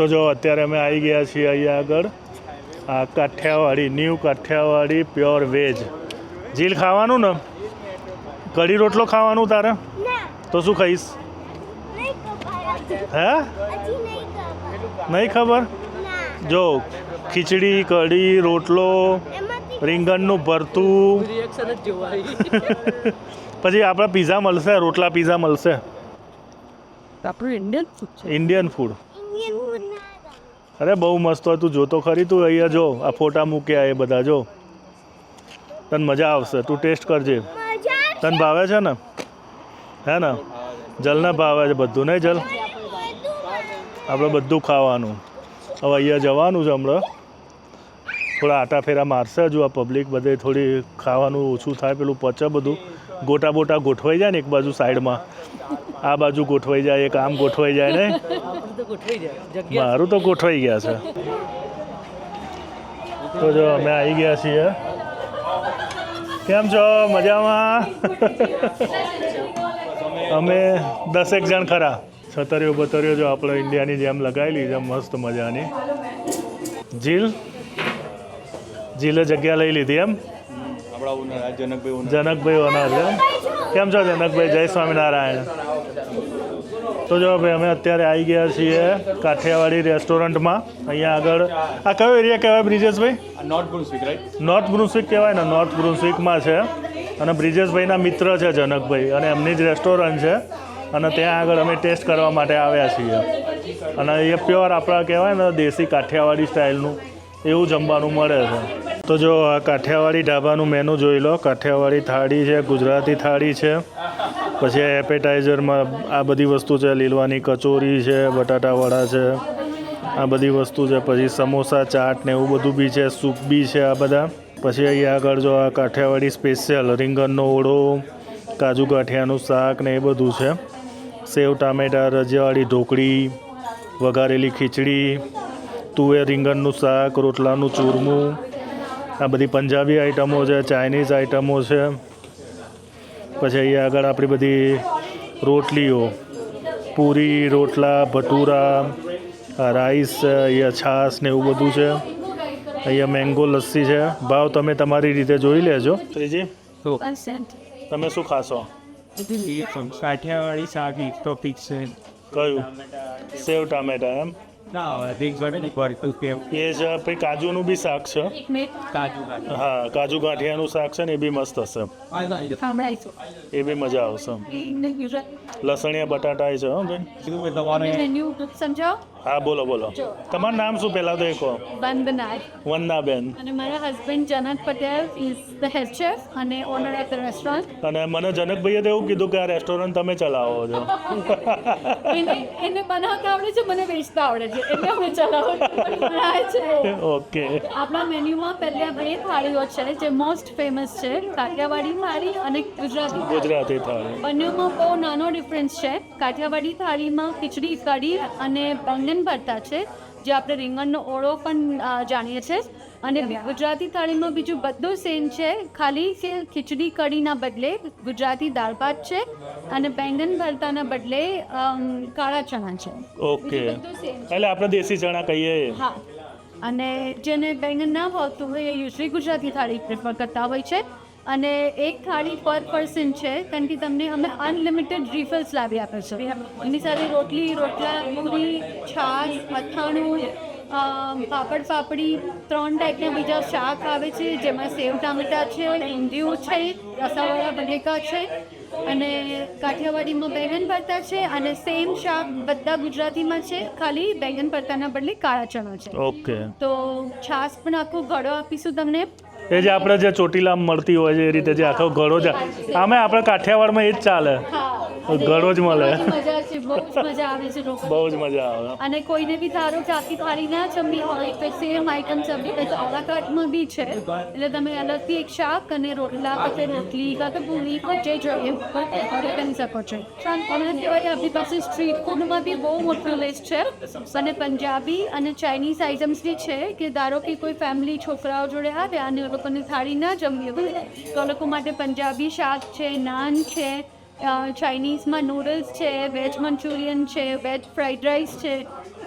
તો જો અત્યારે અમે આવી ગયા છીએ અહીંયા આગળ. આ Kathiyawadi new Kathiyawadi pure veg. જીલ ખાવાનું ને? કઢી રોટલો ખાવાનું તારે? તો શું ખાઈશ? હે? નહીં ખબર. નહીં જો ખીચડી કઢી રોટલો રીંગણનું ભરતું. પછી આપણે પીઝા મળશે રોટલા પીઝા મળશે. આપણું ઇન્ડિયન ફૂડ છે. Indian food. અરે બહુ મસ્ત હોય, તું જોતો ખરી તું અહીંયા જો, આ ફોટા મૂક્યા એ બધા જો. તને મજા આવશે, તું ટેસ્ટ કરજે. તને ભાવે છે ને? હે ને? જલને ભાવે છે બધું, નહીં જલ? આપણે બધું ખાવાનું. હવે અહીંયા જવાનું છે હમણાં. થોડા આટા ફેરા મારશે હજુ આ પબ્લિક બધે, થોડી ખાવાનું ઓછું થાય, પેલું પચે બધું. ગોટા બોટા ગોઠવાઈ જાય ને એક બાજુ સાઈડમાં આ બાજુ ગોઠવાઈ જાય એક આમ ગોઠવાઈ જાય ને? મારું તો ગોઠવાઈ ગયા છે. તો જો અમે આવી ગયા છીએ. કેમ છો? મજામાં? અમે દસેક જણ ખરા. છતરીઓ બતરીઓ જો આપણે ઇન્ડિયાની જેમ લગાવેલી છે મસ્ત મજાની. જીલ જીલે જગ્યા લઈ લીધી એમ? જનકભાઈ ઓનર છે કેમ છો જનકભાઈ? જય સ્વામિનારાયણ. તો જો ભાઈ અમે અત્યારે આવી ગયા છીએ કાઠિયાવાડી રેસ્ટોરન્ટમાં. અહીંયા આગળ આ કયો એરિયા કહેવાય Brijeshbhai? North Brunswick right north Brunswick કહેવાય ને નોર્થ બ્રુન્સવિકમાં છે. અને બ્રિજેશભાઈના મિત્ર છે જનકભાઈ અને એમની જ રેસ્ટોરન્ટ છે. અને ત્યાં આગળ અમે ટેસ્ટ કરવા માટે આવ્યા છીએ. અને એ પ્યોર આપણા કહેવાય ને દેશી કાઠિયાવાડી સ્ટાઇલનું એવું જમવાનું મળે છે. તો જો આ કાઠિયાવાડી ઢાબાનું મેનુ જોઈ લો. કાઠિયાવાડી થાળી છે ગુજરાતી થાળી છે. પછી એપેટાઇઝરમાં આ બધી વસ્તુ છે, લીલવાની કચોરી છે બટાટાવડા છે, આ બધી વસ્તુ છે, પછી સમોસા, ચાટ ને એવું બધું બી છે, સૂપ બી છે આ બધા. પછી અહીંયા આગળ જો આ કાઠિયાવાડી સ્પેશિયલ રીંગણનો ઓળો, કાજુ ગાંઠિયાનું શાક ને એ બધું છે. સેવ ટામેટા રજિયાવાળી ઢોકળી, વઘારેલી ખીચડી, તુવેર રીંગણનું શાક, રોટલાનું ચૂરમું. આ બધી પંજાબી આઈટમો છે ચાઇનીઝ આઈટમો છે. પછી અહીંયા આગળ આપણી બધી રોટલીઓ. પૂરી રોટલા ભટુરા રાઈસ અહીંયા છાશ ને એવું બધું છે. અહીંયા મેંગો લસ્સી છે. ભાવ તમે તમારી રીતે જોઈ લેજો. ત્રીજી તમે શું ખાશો? કાઠિયાવાડી શાક ટોપિક છે. કયું? સેવ ટામેટા એમ? એ છે પછી કાજુનું બી શાક છે. હા કાજુ ગાંઠિયાનું શાક છે ને એ બી મસ્ત હશે. એ બી મજા આવશે. લસણિયા બટાટા છે હો ભાઈ. તમારે મેન્યુ સમજો હા બોલો બોલો. તમારું નામ શું પહેલા તો એ કહો વંદના વંદનાબેન. અને મારા husband Janak Patel is the head chef અને ઓનર ઓફ ધ રેસ્ટોરન્ટ અને મને જનકભાઈએ તો એવું કીધું કે આ રેસ્ટોરન્ટ તમે ચલાવો છો. એને બનાવતા આવડે છે મને વેચતા આવડે છે. એટલે અમે ચલાવો છે. ઓકે. આપણા મેન્યુમાં પહેલા બે થાળીઓ છે જે મોસ્ટ ફેમસ છે કાઠિયાવાડી થાળી અને ગુજરાતી ગુજરાતી થાળી. બંનેમાં બહુ નાનો ડિફરન્સ છે. કાઠિયાવાડી થાળીમાં ખીચડી કઢી અને બેંગન ભરતા છે જે આપણે રીંગણનો ઓળો પણ જાણીએ છીએ. અને ગુજરાતી થાળીમાં બીજું બધું સેમ છે ખાલી કે ખીચડી કઢીના બદલે ગુજરાતી દાળ ભાત છે અને બેંગન ભરતાના બદલે કાળા ચણા છે. ઓકે. એટલે આપણે દેશી ચણા કહીએ. હા. અને જેને બેંગન ના ભાવતું હોય એ યુઝલી ગુજરાતી થાળી પ્રેફર કરતા હોય છે. અને એક થાળી પર પર્સન છે, કારણ કે તમને અમે અનલિમિટેડ રિફલ્સ લાવી આપે છે. એની સાથે રોટલી, રોટલા, પૂરી, છાશ, અથાણું પાપડ, પાપડી, ત્રણ ટાઈપના બીજા શાક આવે છે, જેમાં સેવ, ટામેટા છે, ઊંધિયું છે, રસાવાળા, બટેકા છે. અને કાઠિયાવાડીમાં બેંગન ભરતા છે અને સેમ શાક બધા ગુજરાતીમાં છે ખાલી બેંગન ભરતાના બદલે કાળા ચણા છે. ઓકે. તો છાશ પણ આખો ઘડો આપીશું તમને. એ જે આપણે જે ચોટીલા મળતી હોય છે એ રીતે જે આખો ગળો જ આમે આપણે કાઠિયાવાડમાં એ જ ચાલે. હા. ગળો જ મળે મજા છે બહુ જ મજા આવે છે બહુ જ મજા આવે. અને કોઈને બી ધારો કે આખી થાળી ના જમવી હોય તો સેમ આઈટમ જમવી હોય તો આલા કાર્ટમાં બી છે. એટલે તમે અલગથી એક શાક અને રોટલા કાં રોટલી કાં તો પૂરી કાં જે જોઈએ ઓર્ડર કરી શકો છો. અને કહેવાય આપણી પાસે સ્ટ્રીટ ફૂડમાં બી બહુ મોટું લિસ્ટ છે. અને પંજાબી અને ચાઇનીઝ આઇટમ્સ બી છે કે ધારો કે કોઈ ફેમિલી છોકરાઓ જોડે આવે અને એ લોકોને થાળી ના જમવી હોય તો લોકો માટે પંજાબી શાક છે નાન છે ચાઇનીઝમાં નૂડલ્સ છે વેજ મંચુરિયન છે વેજ ફ્રાઈડ રાઈસ છે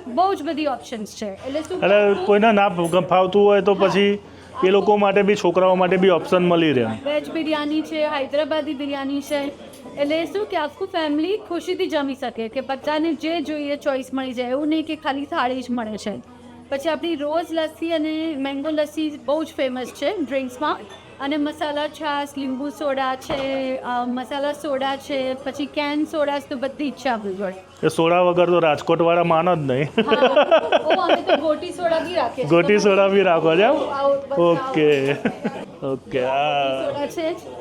બહુ જ બધી ઓપ્શન્સ છે. એટલે શું એટલે કોઈને ના ફાવતું હોય તો પછી એ લોકો માટે બી છોકરાઓ માટે બી ઓપ્શન મળી રહે. વેજ બિરયાની છે હૈદરાબાદી બિરયાની છે. એટલે શું કે આખું ફેમિલી ખુશીથી જમી શકે કે બચ્ચાને જે જોઈએ ચોઈસ મળી જાય. એવું નહીં કે ખાલી થાળી જ મળે છે. પછી આપણી રોઝ લસ્સી અને મેંગો લસ્સી બહુ જ ફેમસ છે ડ્રિંક્સમાં અને મસાલા છાશ લીંબુ સોડા છે મસાલા સોડા છે પછી કેન સોડા તો બધી જ છે આપણી જોડે એ સોડા વગર તો રાજકોટ વાળા માન જ નહીં. ગોટી સોડા બી રાખે ગોટી સોડા બી રાખો છો ઓકે. ઓકે. આ.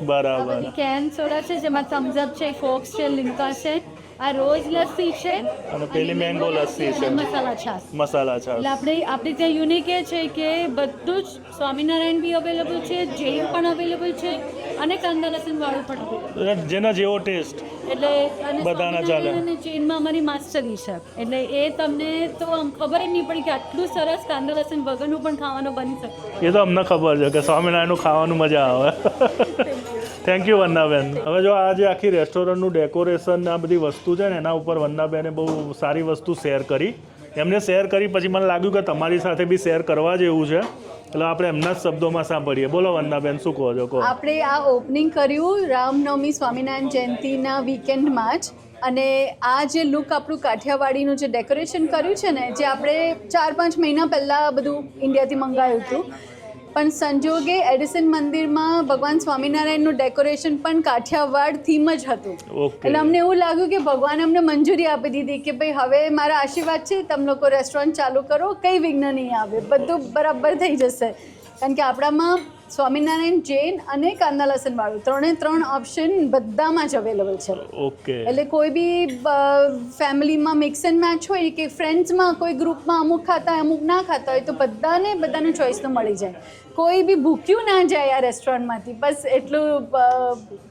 બરાબર. કેન સોડા છે જેમાં થમ્સ અપ છે ફોક્સ છે લિમ્કા છે. આ રોજ લસ્સી છે અને પેલી મેંગો લસ્સી છે. મસાલા છાશ મસાલા એટલે આપણે આપણે ત્યાં યુનિક એ છે કે બધું જ સ્વામિનારાયણ બી અવેલેબલ છે જેલ પણ અવેલેબલ છે અને કાંદા લસણ વાળું પણ જેના જેવો ટેસ્ટ. એટલે બધાના ચાલે. અને જૈનમાં અમારી માસ્ટરી છે. એટલે એ તમને તો ખબર જ નહીં પડી કે આટલું સરસ કાંદા લસણ વગરનું પણ ખાવાનું બની શકે. એ તો અમને ખબર છે કે સ્વામિનારાયણનું ખાવાનું મજા આવે. થેન્ક યુ વંદાબેન હવે જો આ જે આખી રેસ્ટોરન્ટનું ડેકોરેશન આ બધી વસ્તુ છે ને એના ઉપર વંદાબેને બહુ સારી વસ્તુ શેર કરી. એમને શેર કરી પછી મને લાગ્યું કે તમારી સાથે બી શેર કરવા જેવું છે. એટલે આપણે એમના જ શબ્દોમાં સાંભળીએ. બોલો વંદાબેન, શું કહો છો? કહો. આપણે આ ઓપનિંગ કર્યું રામનવમી સ્વામિનારાયણ જયંતિના વીકેન્ડમાં જ. અને આ જે લુક આપણું કાઠિયાવાડીનું જે ડેકોરેશન કર્યું છે ને, જે આપણે ચાર પાંચ મહિના પહેલાં બધું ઇન્ડિયાથી મંગાવ્યું હતું પણ સંજોગે એડિસન મંદિરમાં ભગવાન સ્વામિનારાયણનું ડેકોરેશન પણ કાઠિયાવાડ થીમ જ હતું. એટલે અમને એવું લાગ્યું કે ભગવાને અમને મંજૂરી આપી દીધી કે ભાઈ હવે મારા આશીર્વાદ છે તમે લોકો રેસ્ટોરન્ટ ચાલુ કરો કંઈ વિઘ્ન નહીં આવે બધું બરાબર થઈ જશે. કારણ કે આપણામાં સ્વામિનારાયણ જૈન અને કાંદા લસણ વાળું. ત્રણે ત્રણ ઓપ્શન બધામાં જ અવેલેબલ છે. ઓકે એટલે કોઈ બી ફેમિલીમાં મિક્સ એન્ડ મેચ હોય કે ફ્રેન્ડ્સમાં કોઈ ગ્રુપમાં અમુક ખાતા હોય અમુક ના ખાતા હોય તો બધાને બધાને ચોઈસ તો મળી જાય. કોઈ બી ભૂખ્યું ના જાય આ રેસ્ટોરન્ટમાંથી. બસ એટલું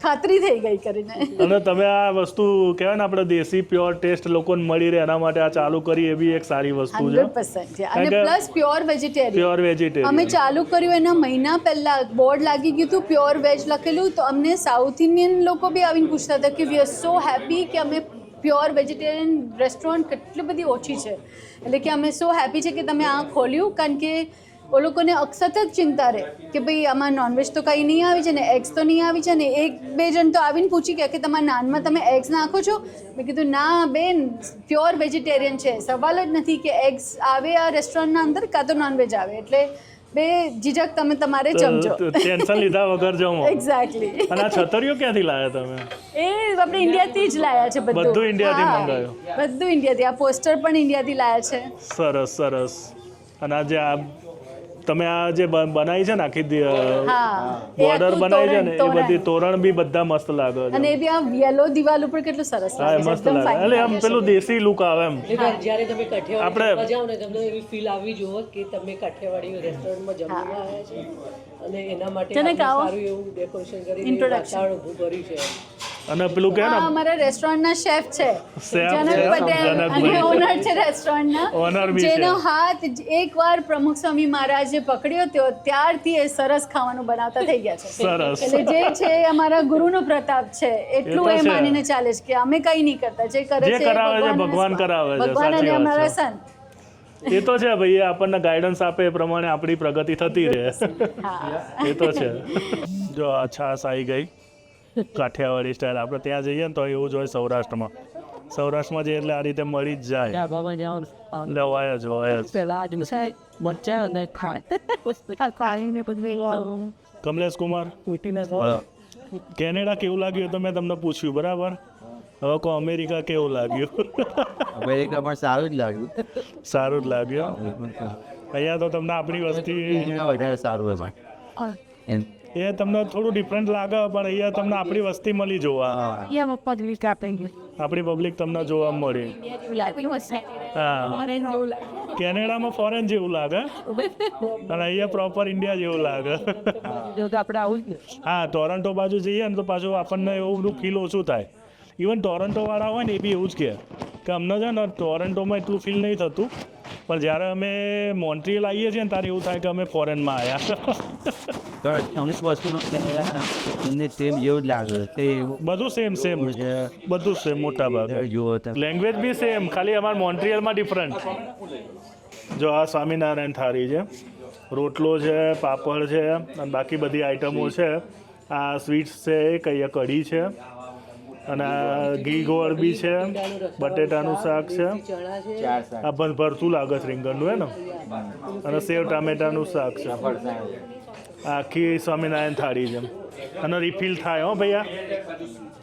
ખાતરી થઈ ગઈ કરીને. અને તમે આ વસ્તુ કહેવાય ને આપણે દેશી પ્યોર ટેસ્ટ લોકોને મળી રહે એના માટે આ ચાલુ કરી એ બી એક સારી વસ્તુ છે. અને પ્લસ પ્યોર વેજીટેરિયન પ્યોર અમે ચાલુ કર્યું એના મહિના પહેલા બોર્ડ લાગી ગયું હતું પ્યોર વેજ લખેલું તો અમને સાઉથ ઇન્ડિયન લોકો બી આવીને પૂછતા હતા કે વી આર સો હેપી કે અમે પ્યોર વેજીટેરિયન રેસ્ટોરન્ટ કેટલી બધી ઓછી છે. એટલે કે અમે સો હેપી છે કે તમે આ ખોલ્યું કારણ કે ઓ લોકોને જ ચિંતા રહે કે ભાઈ આમાં નોનવેજ તો કંઈ નહીં આવી છે ને એગ્સ તો નહીં આવી છે ને એક બે જણ તો આવીને પૂછી ગયા કે તમારા નાનમાં તમે એગ્સ નાખો છો? મેં કીધું ના બેન પ્યોર વેજીટેરિયન છે. સવાલ જ નથી કે એગ્સ આવે આ રેસ્ટોરન્ટના અંદર કાં તો નોનવેજ આવે. એટલે બે જીજક તમે તમારે જમજો. ટેન્શન લીધા વગર જમો. એક્ઝેક્ટલી અને આ છતરીઓ ક્યાંથી લાવ્યા તમે? એ આપણે ઇન્ડિયાથી જ લાયા છે બધું. બધું ઇન્ડિયાથી મંગાવ્યું. બધું ઇન્ડિયાથી આ પોસ્ટર પણ ઇન્ડિયાથી લાયા છે. સરસ સરસ. અને આજે આ તમે આ જે બનાવી છે ને આખી બોર્ડર બનાવી છે ને એ બધી તોરણ. બી બધા મસ્ત લાગે અને છે એ બી આ યલો દિવાલ ઉપર કેટલું સરસ હા લાગે છે મસ્ત લાગે. એટલે આમ પેલું દેશી લુક આવે એમ. જ્યારે તમે કાઠિયાવાડી જાઓ ને તમને એવી ફીલ આવી જુઓ કે તમે કાઠિયાવાડી રેસ્ટોરન્ટમાં જમવા આવ્યા છે અને એના માટે. સારું એવું ડેકોરેશન કરી ઇન્ટ્રોડક્શન ઊભું કર્યું છે. અને પેલું કે અમારા રેસ્ટોરન્ટના શેફ છે. જનક પટેલ. અને ઓનર છે રેસ્ટોરન્ટના Owner જેનો હાથ એકવાર પ્રમુખ સ્વામી મહારાજે પકડ્યો હતો ત્યારથી એ સરસ ખાવાનું બનાવતા થઈ ગયા છે. સરસ. એટલે જે છે અમારા ગુરુનો પ્રતાપ છે. એટલું એ માનીને ચાલે છે કે અમે કંઈ નહીં કરતા. જે કરે છે ભગવાન કરાવે છે, ભગવાન અને અમારા સંત. એ તો છે ભાઈ આપણને ગાઈડન્સ આપે એ પ્રમાણે આપણી પ્રગતિ થતી રહે. એ તો છે. જો આ છાસ આવી ગઈ. કાઠિયાવાડી સ્ટાઇલ આપણે ત્યાં જઈએ ને તો એવું જ હોય સૌરાષ્ટ્રમાં. સૌરાષ્ટ્રમાં જઈએ એટલે આ રીતે મળી જ જાય. હોય જ હોય કમલેશ કુમાર? કેનેડા કેવું લાગ્યું તો મેં તમને પૂછ્યું બરાબર? હવે કહો અમેરિકા કેવું લાગ્યું? અમેરિકા પણ સારું જ લાગ્યું. સારું જ લાગ્યું. અહીંયા તો તમને આપણી વસ્તી વધારે સારું એમ. એ તમને થોડું ડિફરન્ટ લાગે પણ અહીંયા તમને આપણી વસ્તી મળી જોવા. આપણી પબ્લિક તમને જોવા મળી. હા. કેનેડામાં ફોરેન જેવું લાગે. અને અહીંયા પ્રોપર ઇન્ડિયા જેવું લાગે. હા ટોરન્ટો બાજુ જઈએ ને તો પાછું આપણને એવું બધું ફીલ ઓછું થાય. ઇવન ટોરન્ટોવાળા હોય ને એ બી એવું જ કહે કે અમને છે ને ટોરન્ટોમાં એટલું ફીલ નહીં થતું. પણ જ્યારે અમે મોન્ટ્રીયલ આવીએ છીએ ને ત્યારે એવું થાય કે અમે ફોરેનમાં આવ્યા અમુક વસ્તુનો એમને સેમ એવું જ લાગે તે બધું સેમ સેમ બધું સેમ મોટા ભાગે. જુઓ લેંગ્વેજ બી સેમ ખાલી અમારા મોન્ટ્રિયલમાં ડિફરન્ટ જો આ સ્વામિનારાયણ થાળી છે રોટલો છે પાપડ છે અને બાકી બધી આઈટમો છે. આ સ્વીટ્સ છે એક અહીંયા કઢી છે અને આ ઘી ગોળ બી છે બટેટાનું શાક છે. આ ભરતું લાગે છે રીંગણનું હે ને? અને સેવ ટામેટાનું શાક છે. આખી સ્વામિનારાયણ થાળી છે અને રિફિલ થાય હો ભૈયા.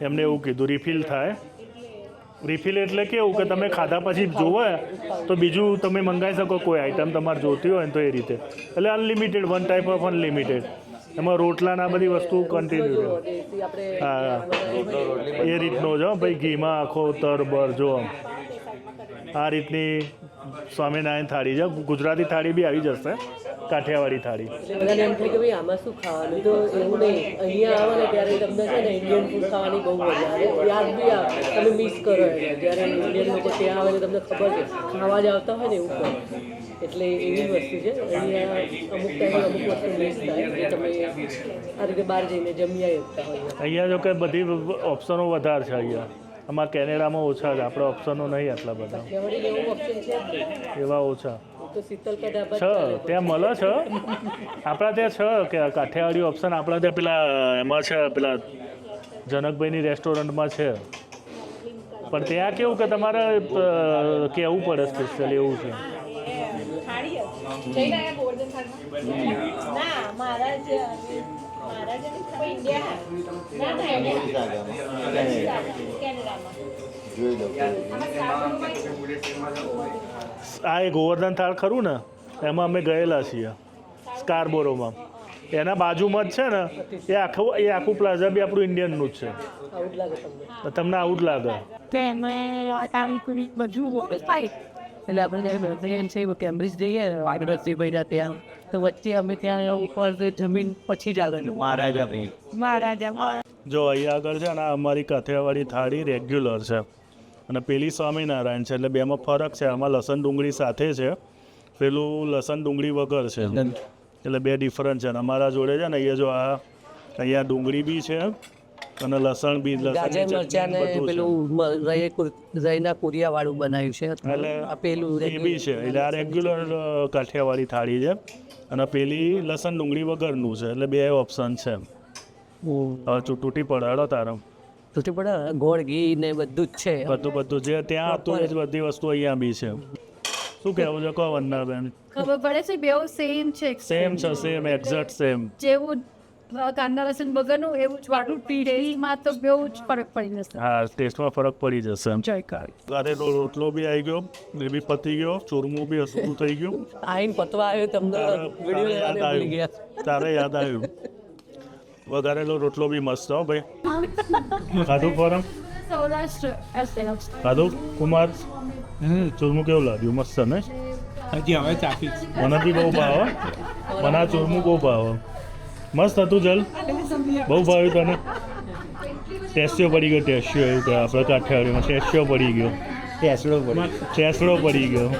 એમને એવું કીધું રિફિલ થાય. રિફિલ એટલે કેવું કે તમે ખાધા પછી જોવો તો બીજું તમે મંગાવી શકો કોઈ આઈટમ તમારે જોતી હોય ને તો એ રીતે. એટલે unlimited one type of unlimited એમાં રોટલાના બધી વસ્તુ કન્ટિન્યુ રહે. હા. એ રીતનો જો ભાઈ ઘીમાં આખો તરબર જો આ રીતની સ્વામિનારાયણ થાળી છે. ગુજરાતી થાળી બી આવી જશે. કાઠિયાવાડી થાળી. બધાને એમ થાય કે ભાઈ આમાં શું ખાવાનું? તો એવું નહીં. અહીંયા આવો ને ત્યારે તમને છે ને ઇન્ડિયન ફૂડ ખાવાની બહુ મજા આવે. યાદ બી આવે તમે મિસ કરો જ્યારે ઇન્ડિયન લોકો ત્યાં આવે ને તમને ખબર છે. ખાવા જ આવતા હોય ને એવું કરો એટલે એવી વસ્તુ છે. અહીંયા અમુક ટાઈમે અમુક વસ્તુ મિસ થાય એ તમે આ રીતે બહાર જઈને જમી આવી શકતા હોય. અહીંયા જો કે બધી ઓપ્શનો વધારે છે અહીંયા. અમારા કેનેડામાં ઓછા છે. આપણે ઓપ્શનો નહીં આટલા બધા. એવું જ ઓછા. જ છ. ત્યાં મળે છે. આપણા ત્યાં છે કે કાઠિયાવાડી ઓપ્શન આપણા ત્યાં પેલા એમાં છે, પેલા જનકભાઈની રેસ્ટોરન્ટમાં છે. પણ ત્યાં કેવું કે તમારે કહેવું પડે સ્પેશિયલ એવું છે. ના લો આ એ ગોવર્ધન થાળ ખરું ને એમાં અમે ગયેલા છીએ સ્કારબોરોમાં. એના બાજુમાં જ છે ને એ આખું એ આખું પ્લાઝા બી આપણું ઇન્ડિયનનું જ છે. આવું જ લાગે તમને? તો તમને આવું જ લાગે? એટલે આપણે જ્યારે બેઠા છે કેમ્બ્રિજ જઈએ ત્યાં. તો વચ્ચે અમે ત્યાં ઉપર જમીન પછી જ આગળ મહારાજા ભાઈ. જો અહીંયા આગળ છે ને અમારી કાઠિયાવાડી થાળી રેગ્યુલર છે. અને પેલી સ્વામિનારાયણ છે એટલે બેમાં ફરક છે. આમાં લસણ ડુંગળી સાથે છે. પેલું લસણ ડુંગળી વગર છે. એટલે બે ડિફરન્ટ છે. અને અમારા જોડે છે ને અહીંયા જો આ અહીંયા ડુંગળી બી છે. અને લસણ બી ગાજર લસણ મરચાં ને પેલું રઈના કુરિયા વાળું બનાવ્યું છે એટલે આ પેલું એ બી છે. એટલે આ રેગ્યુલર કાઠિયાવાડી થાળી છે. અને પેલી લસણ ડુંગળી વગરનું છે. એટલે બે ઓપ્શન છે હવે તૂટી પડાડો તારો. તૂટી પડે ગોળ ઘી ને બધું જ છે. બધું બધું જે ત્યાં હતું એ જ બધી વસ્તુ અહીંયા બી છે. શું કહેવું છે? કહો વંદનાબેન. ખબર પડે છે બેવ સેમ છે. સેમ છે સેમ એક્ઝેક્ટ સેમ જેવું કાંદા લસણ વગરનું એવું જ વાટું ટેસ્ટમાં તો બહુ જ ફરક પડી જશે. હા ટેસ્ટમાં ફરક પડી જશે એમ. જય કાળી. અરે રોટલો બી આવી ગયો એ બી પતી ગયો ચોરમું બી હસવું થઈ ગયું. આઈન પતવા આવ્યો તમને તારે યાદ આવી આવ્યું. ગયા તારે યાદ આવ્યું. વઘારેલો રોટલો બી મસ્ત હો ભાઈ. ખાધું ફોરમ ખાધું? કુમાર? ચૂરમું કેવું લાગ્યું? મસ્ત ને હજી હવે ચાખી મને બી બહુ ભાવે. મને ચૂરમું બહુ ભાવે. મસ્ત હતું જલ. બહુ ભાવ્યું તને ટેસ્યો પડી ગયો ટેસ્યો એવું કે આપણે કાઠિયાવાડીમાં ટેસ્યો પડી ગયો. ટેસડો પડી ટેસડો પડી ગયો.